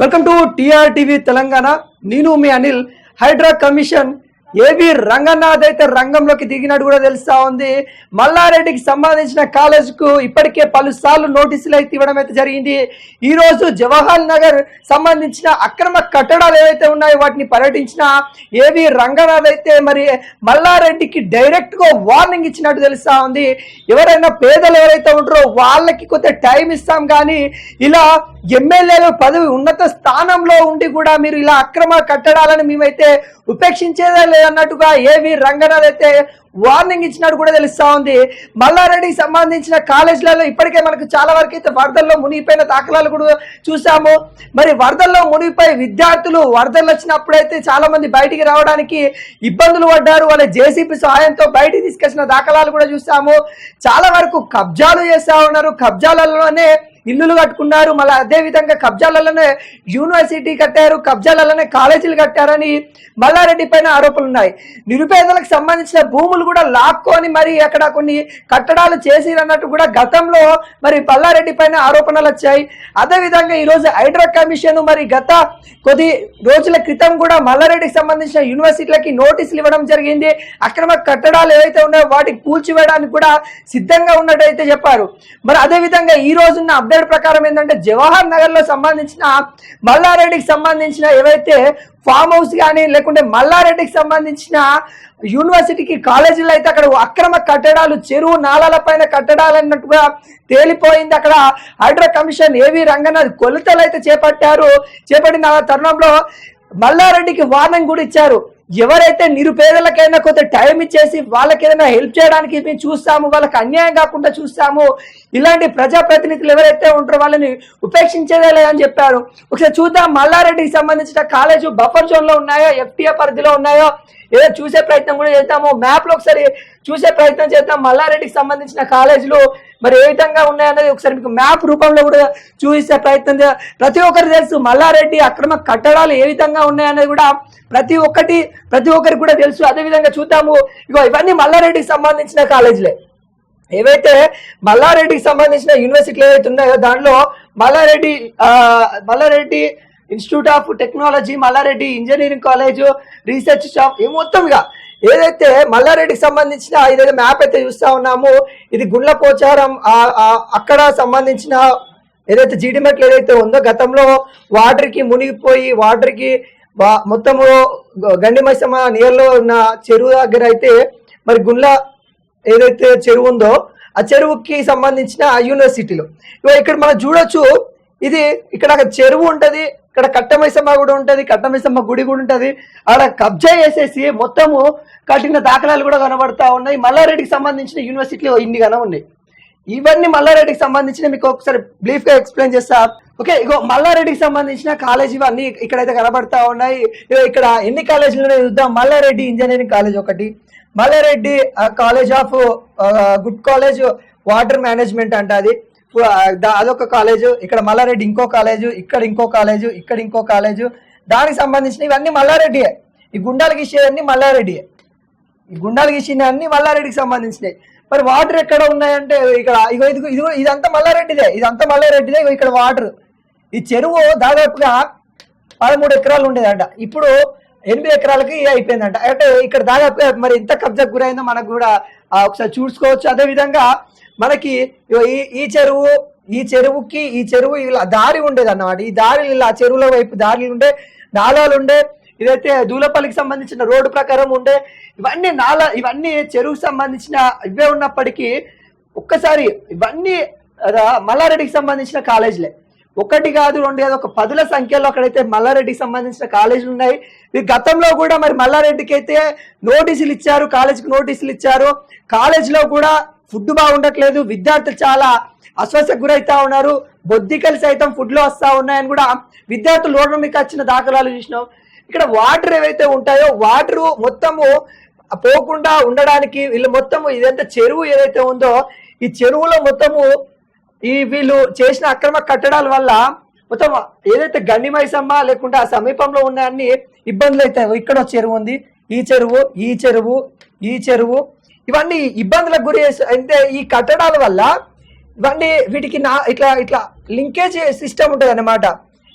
Welcome to TR TV Telangana. నేను మీ Anil. HYDRAA commission AB Ranganath అయితే రంగంలోకి దిగినట్టు కూడా తెలుస్తా ఉంది. మల్లారెడ్డికి సంబంధించిన కాలేజ్కు ఇప్పటికే పలుసార్లు నోటీసులు అయితే ఇవ్వడం అయితే జరిగింది. ఈ రోజు జవహర్ నగర్ సంబంధించిన అక్రమ కట్టడాలు ఏవైతే ఉన్నాయో వాటిని పర్యటించిన ఏవి రంగనాథ్ అయితే మరి మల్లారెడ్డికి డైరెక్ట్గా వార్నింగ్ ఇచ్చినట్టు తెలుస్తా ఉంది. ఎవరైనా పేదలు ఎవరైతే ఉంటారో వాళ్ళకి కొంత టైం ఇస్తాం కానీ ఇలా ఎమ్మెల్యేలు పదవి ఉన్నత స్థానంలో ఉండి కూడా మీరు ఇలా అక్రమ కట్టడాలను మేమైతే ఉపేక్షించేదే లేదన్నట్టుగా ఏవి రంగనాథ్ అయితే వార్నింగ్ ఇచ్చినట్టు కూడా తెలుస్తా ఉంది. మల్లారెడ్డికి సంబంధించిన కాలేజీలలో ఇప్పటికే మనకు చాలా వరకు అయితే వరదల్లో మునిగిపోయిన దాఖలాలు కూడా చూసాము. మరి వరదల్లో మునిగిపోయి విద్యార్థులు వరదలు వచ్చినప్పుడు అయితే చాలా మంది బయటికి రావడానికి ఇబ్బందులు పడ్డారు. వాళ్ళ జేసీపీ సహాయంతో బయటికి తీసుకొచ్చిన దాఖలాలు కూడా చూసాము. చాలా వరకు కబ్జాలు చేస్తా ఉన్నారు. కబ్జాలలోనే ఇల్లులు కట్టుకున్నారు. మళ్ళీ అదే విధంగా కబ్జాలలోనే యూనివర్సిటీ కట్టారు కబ్జాలలోనే కాలేజీలు కట్టారని మల్లారెడ్డి పైన ఆరోపణలు ఉన్నాయి. నిరుపేదలకు సంబంధించిన భూములు కూడా లాక్కొని మరి అక్కడ కొన్ని కట్టడాలు చేసిరన్నట్టు కూడా గతంలో మరి మల్లారెడ్డి పైన ఆరోపణలు వచ్చాయి. అదే విధంగా ఈ రోజు హైడ్రా కమిషన్ మరి గత కొద్ది రోజుల క్రితం కూడా మల్లారెడ్డికి సంబంధించిన యూనివర్సిటీలకి నోటీసులు ఇవ్వడం జరిగింది. అక్రమ కట్టడాలు ఏవైతే ఉన్నాయో వాటికి కూల్చివేయడానికి కూడా సిద్ధంగా ఉన్నట్టయితే చెప్పారు. మరి అదే విధంగా ఈ రోజున్న అప్డేట్ ప్రకారం ఏంటంటే జవహర్ నగర్లో సంబంధించిన మల్లారెడ్డికి సంబంధించిన ఏవైతే ఫామ్ హౌస్ కానీ లేకుంటే మల్లారెడ్డికి సంబంధించిన యూనివర్సిటీకి కాలేజీలో అయితే అక్కడ అక్రమ కట్టడాలు చెరువు నాళాల పైన కట్టడాలు అన్నట్టుగా తేలిపోయింది. అక్కడ హైడ్రో కమిషన్ ఏవి రంగనాథ్ కొలతలు అయితే చేపట్టారు. చేపట్టిన ఆ తరుణంలో మల్లారెడ్డికి వార్నింగ్ కూడా ఇచ్చారు. ఎవరైతే నిరుపేదలకైనా కొంత టైం ఇచ్చేసి వాళ్ళకి ఏదైనా హెల్ప్ చేయడానికి మేము చూస్తాము వాళ్ళకి అన్యాయం కాకుండా చూస్తాము ఇలాంటి ప్రజాప్రతినిధులు ఎవరైతే ఉంటారో వాళ్ళని ఉపేక్షించేదే లేదని చెప్పారు. ఒకసారి చూద్దాం మల్లారెడ్డికి సంబంధించిన కాలేజు బఫర్ జోన్లో ఉన్నాయో ఎఫ్టీఏ పరిధిలో ఉన్నాయో? ఏదో చూసే ప్రయత్నం కూడా చేద్దాము మ్యాప్లో ఒకసారి చూసే ప్రయత్నం చేద్దాం మల్లారెడ్డికి సంబంధించిన కాలేజీలు మరి ఏ విధంగా ఉన్నాయన్నది ఒకసారి మీకు మ్యాప్ రూపంలో కూడా చూపిస్తే ప్రయత్నం ప్రతి ఒక్కరు తెలుసు మల్లారెడ్డి అక్రమ కట్టడాలు ఏ విధంగా ఉన్నాయన్నది కూడా ప్రతి ఒక్కటి ప్రతి ఒక్కరికి కూడా తెలుసు. అదే విధంగా చూద్దాము. ఇగో ఇవన్నీ మల్లారెడ్డికి సంబంధించిన కాలేజీలే. ఏవైతే మల్లారెడ్డికి సంబంధించిన యూనివర్సిటీలు ఏవైతే ఉన్నాయో దాంట్లో Malla Reddy Malla Reddy institute of technology Malla Reddy engineering college research shop ఈ మొత్తంగా ఏదైతే మల్లారెడ్డికి సంబంధించిన ఏదైతే మ్యాప్ అయితే చూస్తా ఉన్నామో ఇది గుండ్ల పోచారం అక్కడ సంబంధించిన ఏదైతే జీడిమెట్లు ఏదైతే ఉందో గతంలో వాటర్కి మునిగిపోయి వాటర్కి మొత్తము గండి మైసమ్మ నియర్ ఉన్న చెరువు దగ్గర అయితే మరి గుండ్ల ఏదైతే చెరువు ఉందో ఆ చెరువుకి సంబంధించిన యూనివర్సిటీలు. యూనివర్సిటీలో ఇక్కడ మనం చూడొచ్చు ఇది ఇక్కడ చెరువు ఉంటుంది ఇక్కడ కట్టమైసమ్మ కూడా ఉంటుంది కట్టమైసమ్మ గుడి కూడా ఉంటుంది. ఆడ కబ్జా చేసేసి మొత్తము కట్టిన దాఖలాలు కూడా కనబడతా ఉన్నాయి. మల్లారెడ్డికి సంబంధించిన యూనివర్సిటీలో ఇన్ని కన ఉన్నాయి. ఇవన్నీ మల్లారెడ్డికి సంబంధించిన మీకు ఒకసారి బ్రీఫ్గా ఎక్స్ప్లెయిన్ చేస్తా. ఓకే ఇగో మల్లారెడ్డికి సంబంధించిన కాలేజ్ ఇవన్నీ ఇక్కడైతే కనబడతా ఉన్నాయి. ఇక్కడ ఎన్ని కాలేజీలు చూద్దాం. మల్లారెడ్డి ఇంజనీరింగ్ కాలేజ్ ఒకటి. Malla Reddy college of good college water management అంట అది. అదొక కాలేజు ఇక్కడ మల్లారెడ్డి ఇంకో కాలేజు ఇక్కడ ఇంకో కాలేజు ఇక్కడ ఇంకో కాలేజు. దానికి సంబంధించిన ఇవన్నీ మల్లారెడ్డియే. ఈ గుండాలకి ఇచ్చేవన్నీ మల్లారెడ్డియే. ఈ గుండాలు గీసిన అన్ని మల్లారెడ్డికి సంబంధించినవి మరి వాటర్ ఎక్కడ ఉన్నాయంటే ఇక్కడ ఇగో ఇది ఇది ఇదంతా మల్లారెడ్డిదే ఇదంతా మల్లారెడ్డిదే ఇగో ఇక్కడ వాటర్. ఈ చెరువు దాదాపుగా పదమూడు ఎకరాలు ఉండేదంట. ఇప్పుడు ఎనిమిది ఎకరాలకి అయిపోయిందంట. అంటే ఇక్కడ దాదాపుగా మరి ఎంత కబ్జాకు గురైందో మనకు కూడా ఒకసారి చూసుకోవచ్చు. అదే విధంగా మనకి ఈ ఈ చెరువు ఈ చెరువుకి ఈ చెరువు ఇలా దారి ఉండేది అన్నమాట. ఈ దారి ఇలా చెరువుల వైపు దారులు ఉండే నాలాలు ఉండే ఇదైతే దూలపల్లికి సంబంధించిన రోడ్డు ప్రకారం ఉండే ఇవన్నీ నాలా ఇవన్నీ చెరువుకు సంబంధించిన ఇవే ఉన్నప్పటికీ ఒక్కసారి ఇవన్నీ మల్లారెడ్డికి సంబంధించిన కాలేజీలే. ఒకటి కాదు రెండు కాదు ఒక పదుల సంఖ్యలో అక్కడైతే మల్లారెడ్డికి సంబంధించిన కాలేజీలు ఉన్నాయి. ఈ గతంలో కూడా మరి మల్లారెడ్డికి అయితే నోటీసులు ఇచ్చారు కాలేజీకి నోటీసులు ఇచ్చారు. కాలేజీలో కూడా ఫుడ్ బాగుండట్లేదు విద్యార్థులు చాలా అస్వస్థకు గురవుతా ఉన్నారు బొద్దికలు సైతం ఫుడ్లో వస్తా ఉన్నాయని కూడా విద్యార్థులు రోడ్డు మీకు వచ్చిన దాఖలాలు చూసినాం. ఇక్కడ వాటర్ ఏవైతే ఉంటాయో వాటర్ మొత్తము పోకుండా ఉండడానికి వీళ్ళు మొత్తము ఇదంతా చెరువు ఏదైతే ఉందో ఈ చెరువులో మొత్తము ఈ వీళ్ళు చేసిన అక్రమ కట్టడాల వల్ల మొత్తం ఏదైతే గండి మైసమ్మ లేకుంటే ఆ సమీపంలో ఉన్న అన్ని ఇబ్బందులు అయితే ఇక్కడ చెరువు ఉంది. ఈ చెరువు ఈ చెరువు ఈ చెరువు ఇవన్నీ ఇబ్బందులకు గురి అంటే ఈ కట్టడాల వల్ల ఇవన్నీ వీటికి నా ఇట్లా ఇట్లా లింకేజ్ సిస్టమ్ ఉంటుంది అన్నమాట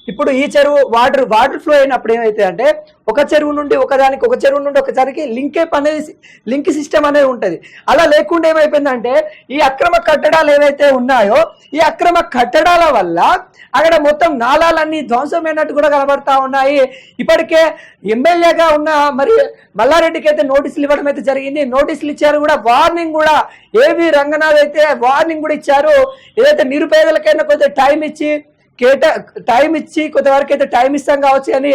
ఇప్పుడు ఈ చెరువు వాటర్ వాటర్ ఫ్లో అయినప్పుడు ఏమైతే అంటే ఒక చెరువు నుండి ఒకదానికి ఒక చెరువు నుండి ఒకసారికి లింకేప్ అనేది లింక్ సిస్టమ్ అనేది ఉంటుంది. అలా లేకుండా ఏమైపోయిందంటే ఈ అక్రమ కట్టడాలు ఏవైతే ఉన్నాయో ఈ అక్రమ కట్టడాల వల్ల అక్కడ మొత్తం నాళాలన్నీ ధ్వంసమైనట్టు కూడా కనబడతా ఉన్నాయి. ఇప్పటికే ఎమ్మెల్యేగా ఉన్న మరి మల్లారెడ్డికి అయితే నోటీసులు ఇవ్వడం అయితే జరిగింది. నోటీసులు ఇచ్చారు కూడా వార్నింగ్ కూడా ఏవి రంగనాథ్ అయితే వార్నింగ్ కూడా ఇచ్చారు. ఏదైతే నిరుపేదలకైనా కొంచెం టైం ఇచ్చి కేటా టైం ఇచ్చి కొంతవరకు అయితే టైం ఇస్తాం కావచ్చు అని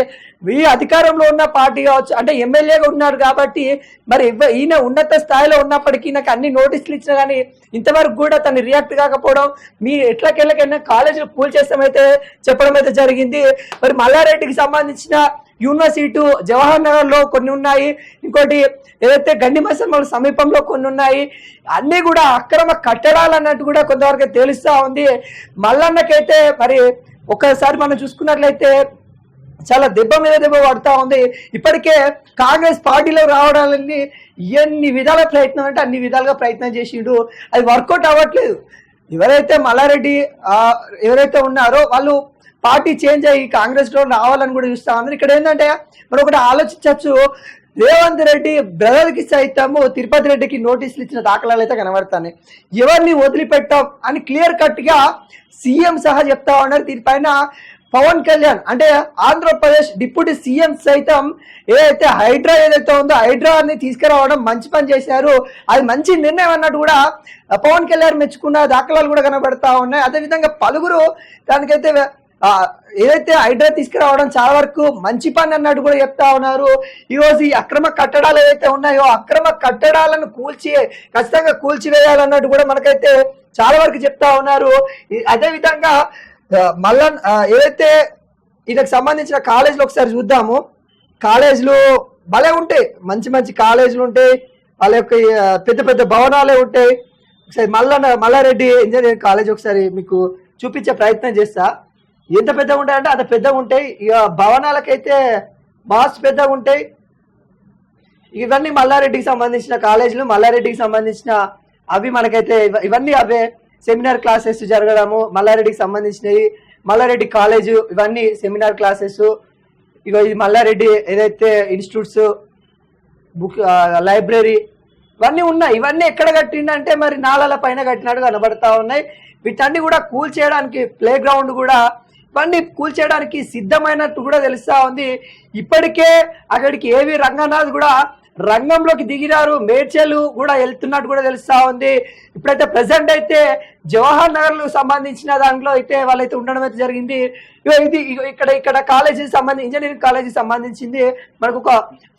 ఈ అధికారంలో ఉన్న పార్టీ కావచ్చు అంటే ఎమ్మెల్యేగా ఉన్నారు కాబట్టి మరి ఇవ్వ- ఈయన ఉన్నత స్థాయిలో ఉన్నప్పటికీ నాకు అన్ని నోటీసులు ఇచ్చినా కానీ ఇంతవరకు కూడా తను రియాక్ట్ కాకపోవడం మీ ఎట్లకెళ్ళకైనా కాలేజీలు కూల్ చేస్తామైతే చెప్పడం అయితే జరిగింది. మరి మల్లారెడ్డికి సంబంధించిన యూనివర్సిటీ జవహర్ నగర్లో కొన్ని ఉన్నాయి. ఇంకోటి ఏదైతే గండి సమీపంలో కొన్ని ఉన్నాయి. అన్ని కూడా అక్రమ కట్టడాలు అన్నట్టు కూడా కొంతవరకు తెలుస్తా ఉంది. మల్లన్నకైతే మరి ఒకసారి మనం చూసుకున్నట్లయితే చాలా దెబ్బ మీద దెబ్బ పడుతూ ఉంది. ఇప్పటికే కాంగ్రెస్ పార్టీలో రావడానికి ఎన్ని విధాల ప్రయత్నం అంటే అన్ని విధాలుగా ప్రయత్నం చేసిండు. అది వర్కౌట్ అవ్వట్లేదు. ఎవరైతే మల్లారెడ్డి ఎవరైతే ఉన్నారో వాళ్ళు పార్టీ చేంజ్ అయ్యి కాంగ్రెస్లో రావాలని కూడా చూస్తా ఉన్నారు. ఇక్కడ ఏంటంటే మరి ఒకటి ఆలోచించవచ్చు రేవంత్ రెడ్డి బ్రదర్కి సైతము తిరుపతి రెడ్డికి నోటీసులు ఇచ్చిన దాఖలాలు అయితే కనబడుతున్నాయి. ఎవరిని వదిలిపెట్టాం అని క్లియర్ కట్గా సీఎం సహా చెప్తా ఉన్నారు. దీనిపైన పవన్ కళ్యాణ్ అంటే ఆంధ్రప్రదేశ్ డిప్యూటీ సీఎం సైతం ఏదైతే హైడ్రా ఏదైతే ఉందో హైడ్రాని తీసుకురావడం మంచి పని చేశారు. అది మంచి నిర్ణయం అన్నట్టు కూడా పవన్ కళ్యాణ్ మెచ్చుకున్న దాఖలాలు కూడా కనబడతా ఉన్నాయి. అదేవిధంగా పలువురు దానికైతే ఏదైతే హైడ్రా తీసుకురావడం చాలా వరకు మంచి పని అన్నట్టు కూడా చెప్తా ఉన్నారు. ఈరోజు ఈ అక్రమ కట్టడాలు ఏదైతే ఉన్నాయో అక్రమ కట్టడాలను కూల్చి ఖచ్చితంగా కూల్చివేయాలన్నట్టు కూడా మనకైతే చాలా వరకు చెప్తా ఉన్నారు. అదేవిధంగా మళ్ళా ఏదైతే ఇదకు సంబంధించిన కాలేజీలు ఒకసారి చూద్దాము. కాలేజీలు భలే ఉంటాయి. మంచి మంచి కాలేజీలు ఉంటాయి. వాళ్ళ యొక్క పెద్ద పెద్ద భవనాలే ఉంటాయి. ఒకసారి మల్లన్న మల్లారెడ్డి ఇంజనీరింగ్ కాలేజ్ ఒకసారి మీకు చూపించే ప్రయత్నం చేస్తా. ఎంత పెద్దగా ఉంటాయంటే అంత పెద్దగా ఉంటాయి. ఇక భవనాలకైతే బాస్ పెద్దగా ఉంటాయి. ఇవన్నీ మల్లారెడ్డికి సంబంధించిన కాలేజీలు మల్లారెడ్డికి సంబంధించిన అవి మనకైతే ఇవన్నీ అవే సెమినార్ క్లాసెస్ జరగడము మల్లారెడ్డికి సంబంధించినవి మల్లారెడ్డి కాలేజు ఇవన్నీ సెమినార్ క్లాసెస్. ఇక ఇది మల్లారెడ్డి ఏదైతే ఇన్స్టిట్యూట్స్ బుక్ లైబ్రరీ ఇవన్నీ ఉన్నాయి. ఇవన్నీ ఎక్కడ కట్టిండంటే మరి నాళాల పైన కట్టినట్టు కనబడతా ఉన్నాయి. వీటన్ని కూడా కూల్ చేయడానికి ప్లే గ్రౌండ్ కూడా బండి కూల్చేయడానికి సిద్ధమైనట్టు కూడా తెలుస్తా ఉంది. ఇప్పటికే అక్కడికి ఏవి రంగనాథ్ కూడా రంగంలోకి దిగినారు. మేడ్చలు కూడా వెళ్తున్నట్టు కూడా తెలుస్తా ఉంది. ఇప్పుడైతే ప్రజెంట్ అయితే జవహర్ నగర్ సంబంధించిన దాంట్లో అయితే వాళ్ళైతే ఉండడం అయితే జరిగింది. ఇది ఇక్కడ ఇక్కడ కాలేజీ సంబంధించి ఇంజనీరింగ్ కాలేజీ సంబంధించింది. మనకు ఒక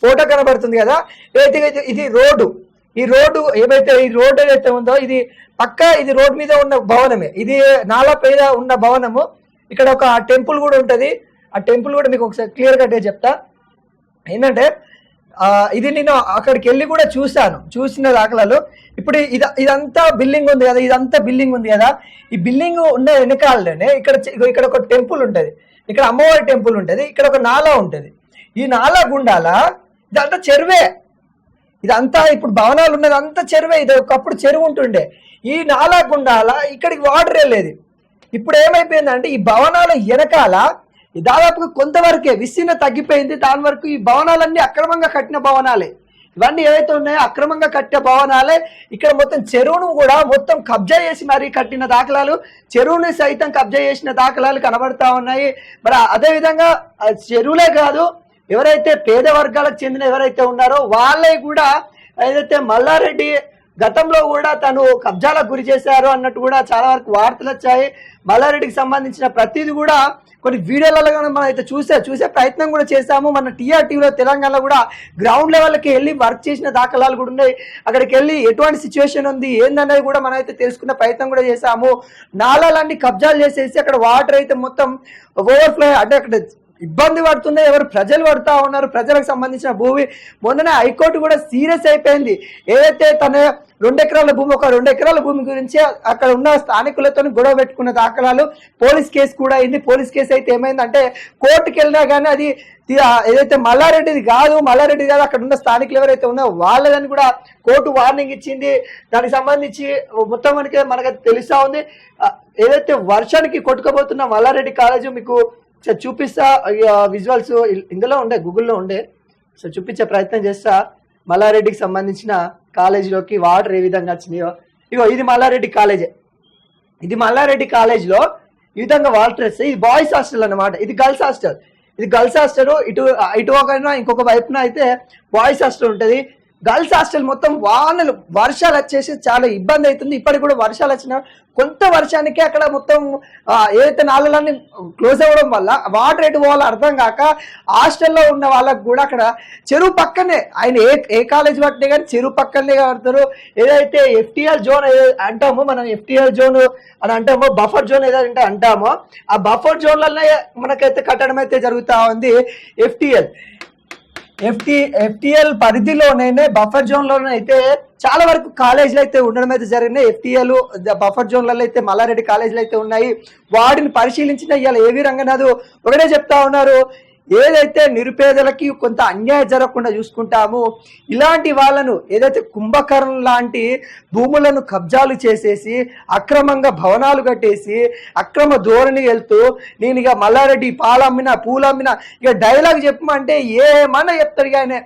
ఫోటో కనబడుతుంది కదా. ఏదైతే అయితే ఇది రోడ్డు. ఈ రోడ్డు ఏమైతే ఈ రోడ్డు ఏదైతే ఉందో ఇది పక్క ఇది రోడ్ మీద ఉన్న భవనమే. ఇది నాలా పేద ఉన్న భవనము. ఇక్కడ ఒక టెంపుల్ కూడా ఉంటుంది. ఆ టెంపుల్ కూడా మీకు ఒకసారి క్లియర్ కట్టే చెప్తా. ఏంటంటే ఇది నేను అక్కడికి వెళ్ళి కూడా చూశాను. చూసిన దాఖలాలు ఇప్పుడు ఇది ఇదంతా బిల్డింగ్ ఉంది కదా ఇదంతా బిల్డింగ్ ఉంది కదా. ఈ బిల్డింగ్ ఉన్న వెనకాలనే ఇక్కడ ఇక్కడ ఒక టెంపుల్ ఉంటుంది. ఇక్కడ అమ్మవారి టెంపుల్ ఉంటుంది. ఇక్కడ ఒక నాలా ఉంటుంది. ఈ నాలా గుండాల ఇదంతా చెరువే. ఇదంతా ఇప్పుడు భవనాలు ఉన్నది అంతా చెరువే. ఇది ఒకప్పుడు చెరువు ఉంటుండే. ఈ నాలా గుండాల ఇక్కడికి వాటర్ వెళ్ళేది ఇప్పుడు ఏమైపోయిందంటే ఈ భవనాల వెనకాల దాదాపుగా కొంతవరకే విస్తీర్ణ తగ్గిపోయింది. దాని వరకు ఈ భవనాలన్నీ అక్రమంగా కట్టిన భవనాలే. ఇవన్నీ ఏవైతే ఉన్నాయో అక్రమంగా కట్టిన భవనాలే. ఇక్కడ మొత్తం చెరువును కూడా మొత్తం కబ్జా చేసి మరి కట్టిన దాఖలాలు చెరువుని సైతం కబ్జా చేసిన దాఖలాలు కనబడతా ఉన్నాయి. మరి అదేవిధంగా చెరువులే కాదు ఎవరైతే పేద వర్గాలకు చెందిన ఎవరైతే ఉన్నారో వాళ్ళే కూడా ఏదైతే మల్లారెడ్డి గతంలో కూడా తను కబ్జాలకు గురి చేశారు అన్నట్టు కూడా చాలా వరకు వార్తలు వచ్చాయి. మల్లారెడ్డికి సంబంధించిన ప్రతిదీ కూడా కొన్ని వీడియోలలో మనం అయితే చూసే చూసే ప్రయత్నం కూడా చేశాము. మన టీఆర్టీవీలో తెలంగాణలో కూడా గ్రౌండ్ లెవెల్కి వెళ్ళి వర్క్ చేసిన దాఖలాలు కూడా ఉన్నాయి. అక్కడికి వెళ్ళి ఎటువంటి సిచ్యువేషన్ ఉంది ఏందనేది కూడా మనం అయితే తెలుసుకునే ప్రయత్నం కూడా చేశాము. నాలాలన్నీ కబ్జాలు చేసేసి అక్కడ వాటర్ అయితే మొత్తం ఓవర్ఫ్లో అంటే అక్కడ ఇబ్బంది పడుతుంది ఎవరు ప్రజలు పడుతూ ఉన్నారు ప్రజలకు సంబంధించిన భూమి. మొన్ననే హైకోర్టు కూడా సీరియస్ అయిపోయింది. ఏదైతే తన రెండు ఎకరాల భూమి ఒక రెండు ఎకరాల భూమి గురించి అక్కడ ఉన్న స్థానికులతో గొడవ పెట్టుకున్న దాఖలాలు పోలీస్ కేసు కూడా అయింది. పోలీస్ కేసు అయితే ఏమైందంటే కోర్టుకి వెళ్ళినా కానీ అది ఏదైతే మల్లారెడ్డిది కాదు మల్లారెడ్డి కాదు అక్కడ ఉన్న స్థానికులు ఎవరైతే ఉన్నారో వాళ్ళదని కూడా కోర్టు వార్నింగ్ ఇచ్చింది. దానికి సంబంధించి మొత్తం మనకి మనకి తెలుస్తా ఉంది. ఏదైతే వర్షానికి కొట్టుకోబోతున్న మల్లారెడ్డి కాలేజీ మీకు సార్ చూపిస్తా విజువల్స్ ఇందులో ఉండే గూగుల్లో ఉండే. సో చూపించే ప్రయత్నం చేస్తా. మల్లారెడ్డికి సంబంధించిన కాలేజీలోకి వాటర్ ఏ విధంగా వచ్చినాయో. ఇగో ఇది మల్లారెడ్డి కాలేజే. ఇది మల్లారెడ్డి కాలేజ్లో ఈ విధంగా వాటర్ వస్తాయి ఇది బాయ్స్ హాస్టల్ అన్నమాట. ఇది గర్ల్స్ హాస్టల్. ఇది గర్ల్స్ హాస్టల్ ఇటు ఇటు ఒకైనా ఇంకొక వైపున అయితే బాయ్స్ హాస్టల్ ఉంటుంది. గర్ల్స్ హాస్టల్ మొత్తం వానలు వర్షాలు వచ్చేసి చాలా ఇబ్బంది అవుతుంది. ఇప్పటికి కూడా వర్షాలు వచ్చిన కొంత వర్షానికి అక్కడ మొత్తం ఏదైతే నాళ్ళన్నీ క్లోజ్ అవ్వడం వల్ల వాటర్ ఎటు పోవాలో అర్థం కాక హాస్టల్లో ఉన్న వాళ్ళకు కూడా అక్కడ చెరువు పక్కనే ఆయన ఏ ఏ కాలేజ్ పట్టినా కానీ చెరువు పక్కనే కడతారు. ఏదైతే ఎఫ్టీఆర్ జోన్ అంటామో మనం ఎఫ్టీఆర్ జోన్ అని అంటామో బఫర్ జోన్ ఏదైతే అంటామో ఆ బఫర్ జోన్లలో మనకైతే కట్టడం అయితే జరుగుతూ ఉంది ఎఫ్టీఎల్. ఎఫ్టి ఎఫ్టిఎల్ పరిధిలోనే బఫర్ జోన్లోనే అయితే చాలా వరకు కాలేజీలు అయితే ఉండడం అయితే జరిగినాయి ఎఫ్టిఎల్ బఫర్ జోన్లలో అయితే మల్లారెడ్డి కాలేజీలు అయితే ఉన్నాయి. వాటిని పరిశీలించిన ఇవాళ ఏవి రంగనాథ్ ఒకటే చెప్తా ఉన్నారు. ఏదైతే నిరుపేదలకి కొంత అన్యాయం జరగకుండా చూసుకుంటాము ఇలాంటి వాళ్ళను ఏదైతే కుంభకర్ణ లాంటి భూములను కబ్జాలు చేసేసి అక్రమంగా భవనాలు కట్టేసి అక్రమ ధోరణి వెళ్తూ నేను ఇక మల్లారెడ్డి పాలమ్మిన పూలమ్మిన ఇక డైలాగ్ చెప్పమంటే ఏమన్నా చెప్తాడు ఇక ఆయన.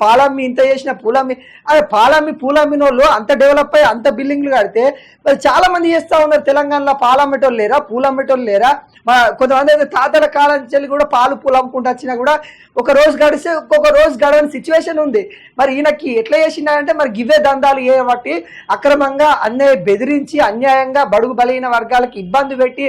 పాలమ్మి ఇంత చేసిన పూలమ్మి అదే పాలమ్మి పూలమ్మిన వాళ్ళు అంత డెవలప్ అయ్యి అంత బిల్డింగ్లు కడితే మరి చాలా మంది చేస్తా ఉన్నారు తెలంగాణలో పాలమ్మటోళ్ళు లేరా పూలమ్మటోళ్ళు లేరా? మా కొంతమంది అయితే తాతల కాలం నుంచి వెళ్ళి కూడా పాలు పూలు అమ్ముకుంటూ వచ్చినా కూడా ఒక రోజు గడిస్తే ఒక్కొక్క రోజు గడవని సిచ్యువేషన్ ఉంది. మరి ఈయనకి ఎట్లా చేసిందంటే మరి గివే దందాలు చేయబట్టి అక్రమంగా అన్నే బెదిరించి అన్యాయంగా బడుగు బలైన వర్గాలకి ఇబ్బంది పెట్టి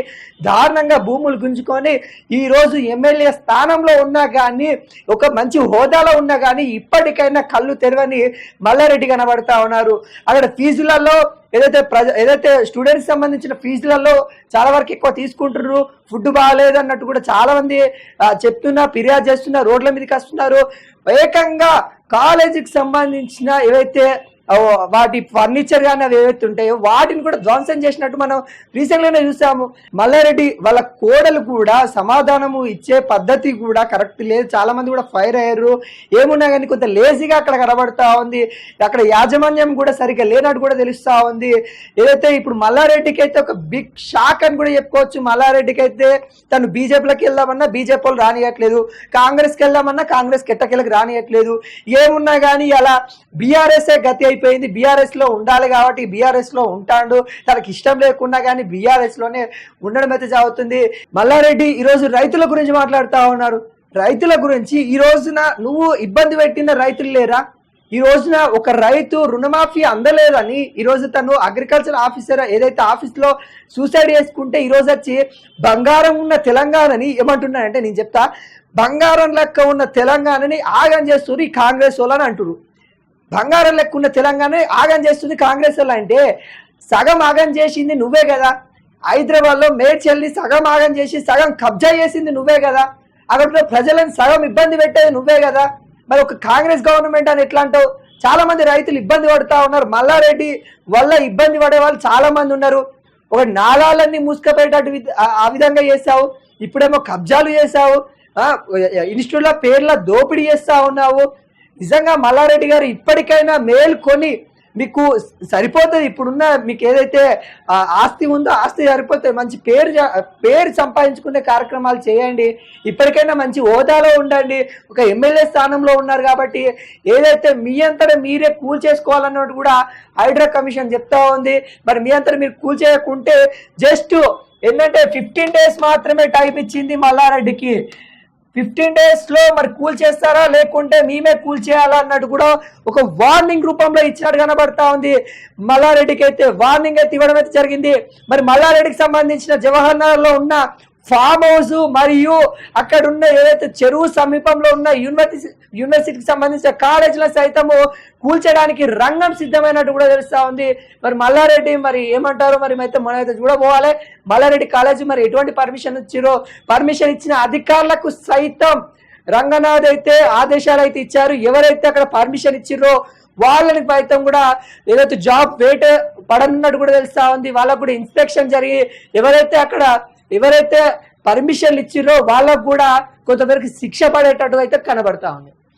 దారుణంగా భూములు గుంజుకొని ఈరోజు ఎమ్మెల్యే స్థానంలో ఉన్నా కానీ ఒక మంచి హోదాలో ఉన్నా కానీ ఇప్పటికైనా కళ్ళు తెరవని మల్లారెడ్డి కనబడతా ఉన్నారు. అక్కడ ఫీజులలో ఏదైతే ప్రజ ఏదైతే స్టూడెంట్స్ సంబంధించిన ఫీజులలో చాలా వరకు ఎక్కువ తీసుకుంటున్నారు ఫుడ్ బాగాలేదు అన్నట్టు కూడా చాలా మంది చెప్తున్నా ఫిర్యాదు చేస్తున్నా రోడ్ల మీదకి వస్తున్నారు. ఏకంగా కాలేజీకి సంబంధించిన ఏవైతే వాటి ఫర్నిచర్ కానీ అవి ఏవైతే ఉంటాయో వాటిని కూడా ధ్వంసం చేసినట్టు మనం రీసెంట్గానే చూసాము. మల్లారెడ్డి వాళ్ళ కోడలు కూడా సమాధానము ఇచ్చే పద్ధతి కూడా కరెక్ట్ లేదు. చాలా మంది కూడా ఫైర్ అయ్యారు. ఏమున్నా కానీ కొంత లేజీగా అక్కడ కనబడతా ఉంది. అక్కడ యాజమాన్యం కూడా సరిగ్గా లేనట్టు కూడా తెలుస్తా ఉంది. ఏదైతే ఇప్పుడు మల్లారెడ్డికి అయితే ఒక బిగ్ షాక్ అని కూడా చెప్పుకోవచ్చు. మల్లారెడ్డికి అయితే తను బీజేపీలోకి వెళ్దామన్నా బీజేపీ వాళ్ళు రానియట్లేదు. కాంగ్రెస్కి వెళ్దామన్నా కాంగ్రెస్ కెట్టకెళ్ళకి రానియట్లేదు. ఏమున్నా కానీ అలా బీఆర్ఎస్ఏ గతి అయిపోయింది. బీఆర్ఎస్లో ఉండాలి కాబట్టి బీఆర్ఎస్లో ఉంటాడు. తనకి ఇష్టం లేకుండా కానీ బీఆర్ఎస్లోనే ఉండడం అయితే జరుగుతుంది. మల్లారెడ్డి ఈరోజు రైతుల గురించి మాట్లాడుతా ఉన్నారు రైతుల గురించి ఈ రోజున నువ్వు ఇబ్బంది పెట్టిన రైతులు లేరా? ఈ రోజున ఒక రైతు రుణమాఫీ అందలేదని ఈ రోజు తను అగ్రికల్చర్ ఆఫీసర్ ఏదైతే ఆఫీస్లో సూసైడ్ చేసుకుంటే ఈ రోజు వచ్చి బంగారం ఉన్న తెలంగాణని ఏమంటున్నానంటే నేను చెప్తా. బంగారం లెక్క ఉన్న తెలంగాణని ఆగం చేస్తుంది ఈ కాంగ్రెస్ వాళ్ళని అంటున్నారు బంగారం లెక్కున్న తెలంగాణ ఆగం చేస్తుంది కాంగ్రెస్ వాళ్ళు అంటే సగం ఆగం చేసింది నువ్వే కదా. హైదరాబాద్లో మేడ్చెల్లి సగం ఆగం చేసి సగం కబ్జా చేసింది నువ్వే కదా. అక్కడ ప్రజలను సగం ఇబ్బంది పెట్టేది నువ్వే కదా. మరి ఒక కాంగ్రెస్ గవర్నమెంట్ అని ఎట్లా అంటావు? చాలా మంది రైతులు ఇబ్బంది పడుతూ ఉన్నారు. మల్లారెడ్డి వల్ల ఇబ్బంది పడే వాళ్ళు చాలా మంది ఉన్నారు. ఒక నాళాలన్నీ మూసుకపోయేటట్టు ఆ- ఆ విధంగా చేసావు ఇప్పుడేమో కబ్జాలు చేసావు ఇన్స్టిట్యూట్ల పేర్ల దోపిడీ చేస్తా ఉన్నావు. నిజంగా మల్లారెడ్డి గారు ఇప్పటికైనా మేల్కొని మీకు సరిపోతుంది. ఇప్పుడున్న మీకు ఏదైతే ఆస్తి ఉందో ఆస్తి సరిపోతుంది. మంచి పేరు పేరు సంపాదించుకునే కార్యక్రమాలు చేయండి. ఇప్పటికైనా మంచి హోదాలో ఉండండి. ఒక ఎమ్మెల్యే స్థానంలో ఉన్నారు కాబట్టి ఏదైతే మీ అంతటా మీరే కూల్ చేసుకోవాలన్నట్టు కూడా హైడ్రా కమిషన్ చెప్తా ఉంది. మరి మీ అంతటా మీరు కూల్ చేయకుంటే జస్ట్ ఏంటంటే ఫిఫ్టీన్ డేస్ మాత్రమే టైం ఇచ్చింది మల్లారెడ్డికి. ఫిఫ్టీన్ డేస్లో మరి కూల్ చేస్తారా? లేకుంటే మేమే కూల్ చేయాలా అన్నట్టు కూడా ఒక వార్నింగ్ రూపంలో ఇచ్చినట్టు కనబడతా ఉంది. మల్లారెడ్డికి అయితే వార్నింగ్ అయితే ఇవ్వడం అయితే జరిగింది. మరి మల్లారెడ్డికి సంబంధించిన జవహర్లో ఉన్న ఫామ్ హౌస్ మరియు అక్కడ ఉన్న ఏదైతే చెరువు సమీపంలో ఉన్న యూనివర్సిటీ యూనివర్సిటీకి సంబంధించిన కాలేజీల సైతము కూల్చడానికి రంగం సిద్ధమైనట్టు కూడా తెలుస్తా ఉంది. మరి మల్లారెడ్డి మరి ఏమంటారు మరి అయితే మనం అయితే చూడబోవాలి. మల్లారెడ్డి కాలేజీ మరి ఎటువంటి పర్మిషన్ ఇచ్చిరో? పర్మిషన్ ఇచ్చిన అధికారులకు సైతం రంగనాథ్ అయితే ఆదేశాలు అయితే ఇచ్చారు. ఎవరైతే అక్కడ పర్మిషన్ ఇచ్చిర్రో వాళ్ళని సైతం కూడా ఏదైతే జాబ్ వేట పడనున్నట్టు కూడా తెలుస్తా ఉంది. వాళ్ళకు కూడా ఇన్స్పెక్షన్ జరిగి ఎవరైతే అక్కడ ఎవరైతే పర్మిషన్లు ఇచ్చిరో వాళ్ళకు కూడా కొంతవరకు శిక్ష పడేటట్టు అయితే కనబడతా ఉంది.